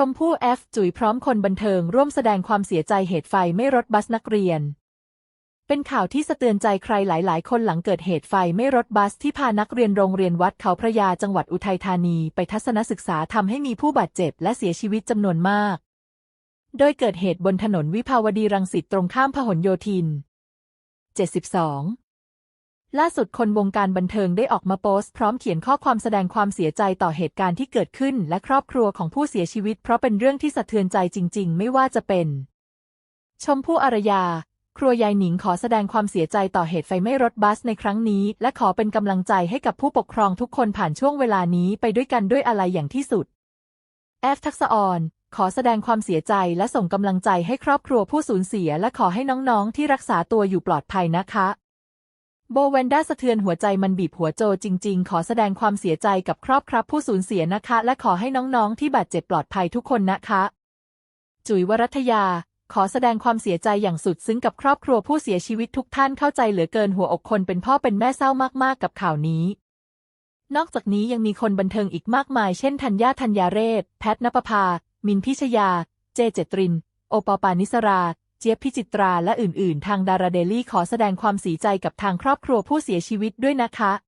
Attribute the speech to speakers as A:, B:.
A: ชมพู่แอฟจุ๋ยพร้อมคนบันเทิงร่วมแสดงความเสียใจเหตุไฟไม่รถบัสนักเรียน เป็นข่าวที่สะเทือนใจใครหลาย ๆ คนหลังเกิดเหตุไฟไม่รถบัสที่พานักเรียนโรงเรียนวัดเขาพระยาจังหวัดอุทัยธานีไปทัศนศึกษาทำให้มีผู้บาดเจ็บและเสียชีวิตจำนวนมาก โดยเกิดเหตุบนถนนวิภาวดีรังสิตตรงข้ามพหลโยธิน 72 ล่าสุดคนวงการบันเทิงได้ออกมาโพสต์พร้อมเขียนข้อความแสดงความเสียใจต่อเหตุการณ์ที่เกิดขึ้น และครอบครัวของผู้เสียชีวิต เพราะเป็นเรื่องที่สะเทือนใจจริง ๆ ไม่ว่าจะเป็น ชมพู่อารยา ครัวยายหนิงขอแสดงความเสียใจต่อเหตุไฟไหม้รถบัสในครั้งนี้ และขอเป็นกำลังใจให้กับผู้ปกครองทุกคนผ่านช่วงเวลานี้ไปด้วยกันด้วยอะไรอย่างที่สุดแอฟทักษออนขอแสดงความเสียใจและส่งกำลังใจให้ครอบครัวผู้สูญเสีย และขอให้น้องๆที่รักษาตัวอยู่ปลอดภัยนะคะ โบเวนด้าสะเทือนหัวใจมันบีบหัวโจจริง ๆ ขอแสดงความเสียใจกับครอบครัวผู้สูญเสียนะคะ และขอให้น้องๆ ที่บาดเจ็บปลอดภัยทุกคนนะคะ จุ๋ยวรัตยา ขอแสดงความเสียใจอย่างสุดซึ้งกับครอบครัวผู้เสียชีวิตทุกท่านเข้าใจเหลือเกินหัวอกคนเป็นพ่อเป็นแม่เศร้ามากๆ กับข่าวนี้ นอกจากนี้ยังมีคนบันเทิงอีกมากมาย เช่นธัญญาธัญญาเรศ แพทนปภา มินพิชยา เจเจตริน โอปอปานิสรา เจี๊ยบพิจิตราและอื่น ๆ ทางดาราเดลี่ขอแสดงความเสียใจกับทางครอบครัวผู้เสียชีวิตด้วยนะคะ